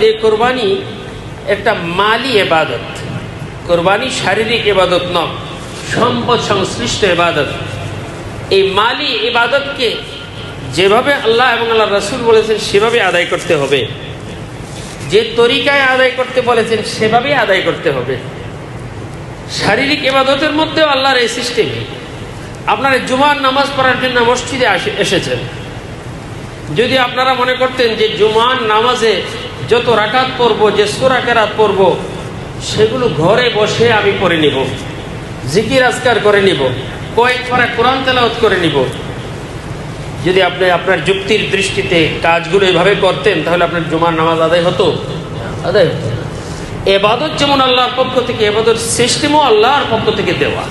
যে কোরবানি একটা মালি এবাদত কোরবানি শারীরিক এবাদত নয়, সম্পদ সংশ্লিষ্ট এবাদত এই মালি ইবাদতকে যেভাবে আল্লাহ এবং আল্লাহ রসুল বলেছেন সেভাবে আদায় করতে হবে। যে তরিকায় আদায় করতে বলেছেন, সেভাবেই আদায় করতে হবে। শারীরিক এবাদতের মধ্যেও আল্লাহর এই সিস্টেম আপনারা জুমার নামাজ পড়ার জন্য মসজিদে এসেছেন। যদি আপনারা মনে করতেন যে জুমার নামাজে যত রাকাত পড়ব, যে সুরাকেরাত পড়ব, সেগুলো ঘরে বসে আমি পড়ে নিব। জিকির আজকার করে নিব। কয়েক পারা কোরআন তেলাওত করে নিব। যদি আপনি আপনার যুক্তির দৃষ্টিতে কাজগুলো এভাবে করতেন, তাহলে আপনার জুমার নামাজ আদায় হতো? আদায় হতো এবাদত যেমন আল্লাহর পক্ষ থেকে এবাদত সিস্টেমও আল্লাহর পক্ষ থেকে দেওয়া।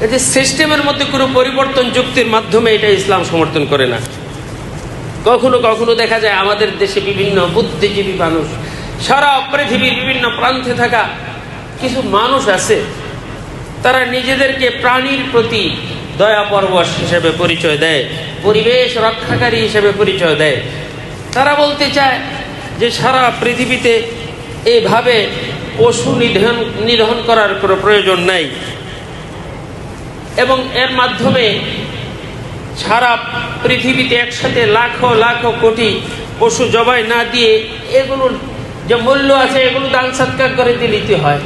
এই যে সিস্টেমের মধ্যে কোনো পরিবর্তন যুক্তির মাধ্যমে এটা ইসলাম সমর্থন করে না। কখনো কখনো দেখা যায় আমাদের দেশে বিভিন্ন বুদ্ধিজীবী মানুষ, সারা পৃথিবীর বিভিন্ন প্রান্তে থাকা কিছু মানুষ আছে, তারা নিজেদেরকে প্রাণীর প্রতি দয়া পরবশ হিসেবে পরিচয় দেয়, পরিবেশ রক্ষাকারী হিসেবে পরিচয় দেয়। তারা বলতে চায় যে সারা পৃথিবীতে এইভাবে পশু নিধন নিধন করার কোনো প্রয়োজন নাই। এবং এর মাধ্যমে সারা পৃথিবীতে একসাথে লাখো লাখো কোটি পশু জবাই না দিয়ে এগুলোর যে মূল্য আছে, এগুলো দান সৎকার করে দিলিতে হয়।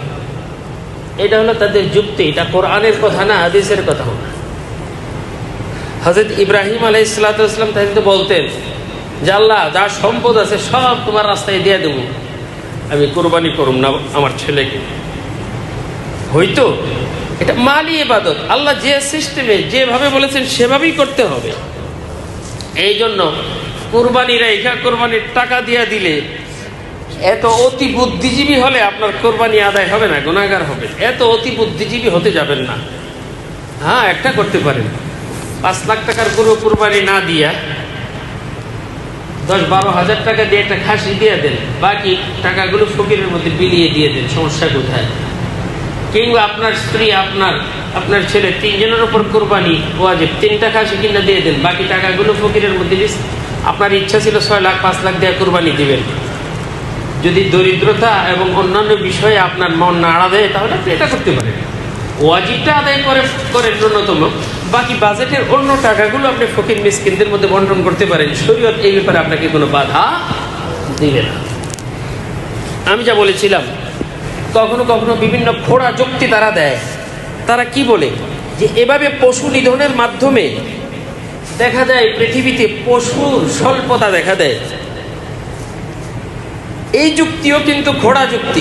এটা হলো তাদের যুক্তি, এটা কোরআনের কথা না, হাদিসের কথা না হজরত ইব্রাহিম আলাই ইসলাতাম তাই তো বলতেন, যে আল্লাহ, যা সম্পদ আছে সব তোমার রাস্তায় দিয়ে দেবো। আমি কোরবানি করুম না আমার ছেলেকে। হয়তো এটা মালি এবাদত আল্লাহ যে সিস্টেমে যেভাবে বলেছেন সেভাবেই করতে হবে। এই জন্য কোরবানিরা এখা কোরবানির টাকা দিয়া দিলে এত অতি বুদ্ধিজীবী হলে আপনার কোরবানি আদায় হবে না গুণাগার হবে। এত অতি বুদ্ধিজীবী হতে যাবেন না। হ্যাঁ একটা করতে পারেন। পাঁচ লাখ টাকার গরু কোরবানি না দিয়া দশ বারো হাজার টাকা দিয়ে একটা খাসি দিয়ে দেন। বাকি টাকাগুলো ফকিরের মধ্যে বিলিয়ে দিয়ে দেন, সমস্যা কোথায়? কিংবা আপনার স্ত্রী, আপনার আপনার ছেলে, তিনজনের উপর কোরবানি ওয়াজিব টাকা খাসি কিনা দিয়ে দেন। বাকি টাকাগুলো ফকিরের মধ্যে আপনার ইচ্ছা ছিল ছয় লাখ, পাঁচ লাখ দেওয়া কোরবানি দিবেন। যদি দরিদ্রতা এবং অন্যান্য বিষয়ে আপনার মন নাড়া দেয়, তাহলে আপনি এটা করতে পারেন। ওয়াজিবটা আদায় করে, করেন ন্যূনতম। বাকি বাজেটের অন্য টাকাগুলো আপনি ফকির মিসকিনদের মধ্যে বন্টন করতে পারেন। শরীয়ত এই ব্যাপারে আপনাকে কোনো বাধা দিবে না। আমি যা বলেছিলাম কখনো কখনো বিভিন্ন ফোড়া যুক্তি তারা দেয়। তারা কি বলে? যে এভাবে পশু নিধনের মাধ্যমে দেখা যায় পৃথিবীতে পশুর স্বল্পতা দেখা দেয়। এই যুক্তিও কিন্তু খোড়া যুক্তি।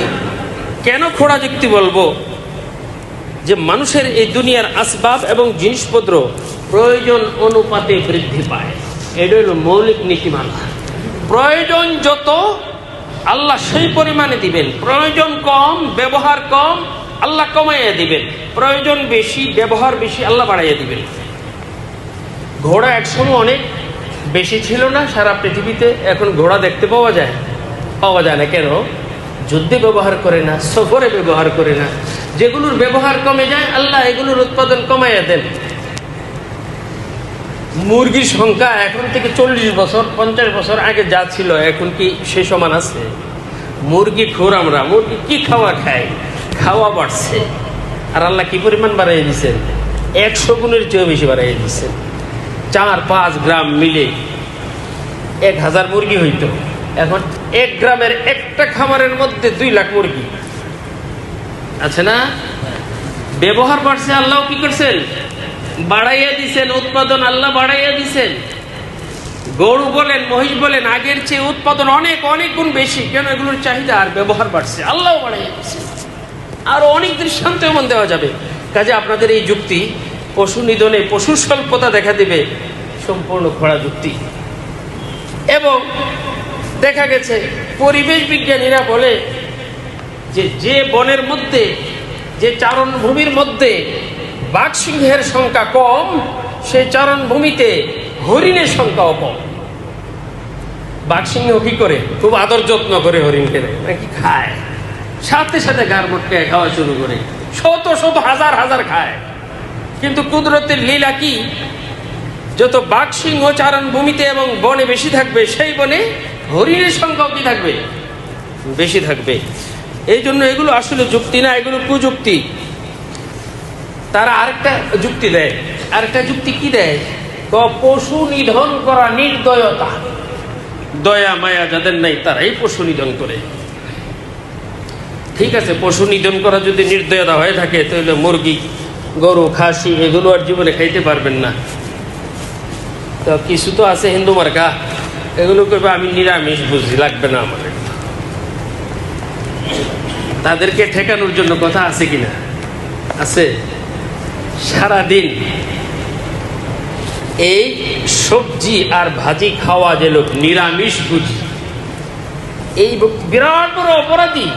কেন খোড়া যুক্তি বলব? যে মানুষের এই দুনিয়ার আসবাব এবং জিনিসপত্র প্রয়োজন অনুপাতে বৃদ্ধি পায়। এটা হল মৌলিক নীতিমালা। প্রয়োজন যত আল্লাহ সেই পরিমাণে দিবেন। প্রয়োজন কম, ব্যবহার কম, আল্লাহ কমাইয়া দিবেন। প্রয়োজন বেশি, ব্যবহার বেশি, আল্লাহ বাড়াইয়া দিবেন। ঘোড়া একসময় অনেক বেশি ছিল না, সারা পৃথিবীতে। এখন ঘোড়া দেখতে পাওয়া যায়। পাওয়া যায় না কেন? যুদ্ধে ব্যবহার করে না, সফরে ব্যবহার করে না। যেগুলোর ব্যবহার কমে যায়, আল্লাহ এগুলোর উৎপাদন কমাইয়া দেন। মুরগির সংখ্যা এখন থেকে চল্লিশ বছর, পঞ্চাশ বছর আগে যা ছিল, এখন কি সে সমান আছে? মুরগি খোর আমরা, মুরগি কি খাওয়া খায়? খাওয়া বাড়ছে। আর আল্লাহ কি পরিমাণ বাড়াই দিচ্ছেন একশো গুণের চেয়েও বেশি বাড়াই দিচ্ছেন চার, পাঁচ গ্রাম মিলে এক হাজার মুরগি হইতো। এখন এক গ্রামের একটা খামারের মধ্যে দুই লাখ মুরগি। আছে না? ব্যবহার বাড়ছে, আল্লাহ কি করছেন? বাড়াইয়া দিছেন, উৎপাদন আল্লাহ বাড়াইয়া দিছেন। গরু বলেন, মহিষ বলেন, আগের চেয়ে উৎপাদন অনেক অনেক গুণ বেশি। কেন এগুলোর চাহিদা আর ব্যবহার বাড়ছে? আল্লাহ বাড়াইয়া দিচ্ছে আরও অনেক দৃষ্টান্ত এমন দেওয়া যাবে। কাজে আপনাদের এই যুক্তি, পশু নিধনে পশুর স্বল্পতা দেখা দেবে, সম্পূর্ণ খোড়া যুক্তি। এবং দেখা গেছে, পরিবেশ বিজ্ঞানীরা বলে যে যে বনের মধ্যে, যে চারণভূমির মধ্যে বাঘসিংহের সংখ্যা কম, সেই চারণভূমিতে হরিণের সংখ্যাও কম। বাঘসিংহ কি করে? খুব আদর যত্ন করে হরিণকে নাকি খায়? সাথে সাথে গার খাওয়া শুরু করে। শত শত হাজার হাজার খায়। কিন্তু কুদরতের লীলা কি? যত বাঘ সিংহ চারণ ভূমিতে এবং বনে বেশি থাকবে, সেই বনে হরিণের সংখ্যাও কি থাকবে? বেশি থাকবে। এই জন্য এগুলো আসলে যুক্তি না, এগুলো কুযুক্তি। তারা আরেকটা যুক্তি দেয়। আরেকটা যুক্তি কি দেয়? ক, পশু নিধন করা নির্দয়তা। দয়া, মায়া যাদের নাই, তারাই পশু নিধন করে। ঠিক আছে, পশু নিধন করা যদি নির্দয়তা হয়ে থাকে, তাহলে মুরগি, গরু, খাসি, এগুলো আর জীবনে খাইতে পারবেন না। তো কিছু তো আছে হিন্দু মার্কা, এগুলো করবে আমি নিরামিষ বুঝি, লাগবে না আমার তাদেরকে ঠেকানোর জন্য কথা আছে কিনা? আছে। সারাদিন এই সবজি আর ভাজি খাওয়া যে লোক নিরামিষ বুঝি এই বিরাট বড় অপরাধী।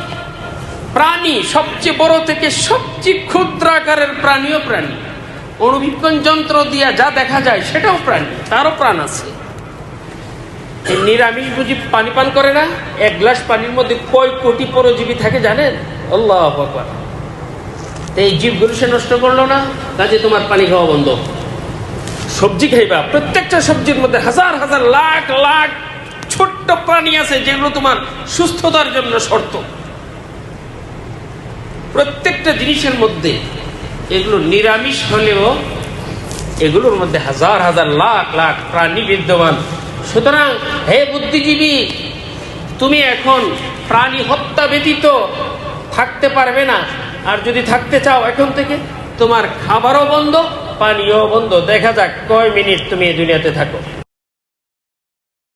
প্রাণী, সবচেয়ে বড় থেকে সবচেয়ে ক্ষুদ্র আকারের প্রাণীও প্রাণী। অণুবীক্ষণ যন্ত্র দিয়া যা দেখা যায় সেটাও প্রাণী, তারও প্রাণ আছে। নিরামিষ বুঝি পানি পান করে না, এক গ্লাস পানির মধ্যে কয় কোটি পরজীবী থাকে জানেন? আল্লাহ আকবার। এই জীবগুলো সে নষ্ট করল না, কাজে তোমার পানি খাওয়া বন্ধ। সবজি খাইবা, প্রত্যেকটা সবজির মধ্যে হাজার হাজার লাখ লাখ ছোট্ট প্রাণী আছে যেগুলো তোমার সুস্থতার জন্য শর্ত। প্রত্যেকটা জিনিসের মধ্যে এগুলো নিরামিষ হলেও এগুলোর মধ্যে হাজার হাজার লাখ লাখ প্রাণী বিদ্যমান। সুতরাং হে বুদ্ধিজীবী, তুমি এখন প্রাণী হত্যা ব্যতীত থাকতে পারবে না। আর যদি থাকতে চাও এখন থেকে, তোমার খাবারও বন্ধ পানীয় বন্ধ। দেখা যাক কয় মিনিট তুমি এই দুনিয়াতে থাকো।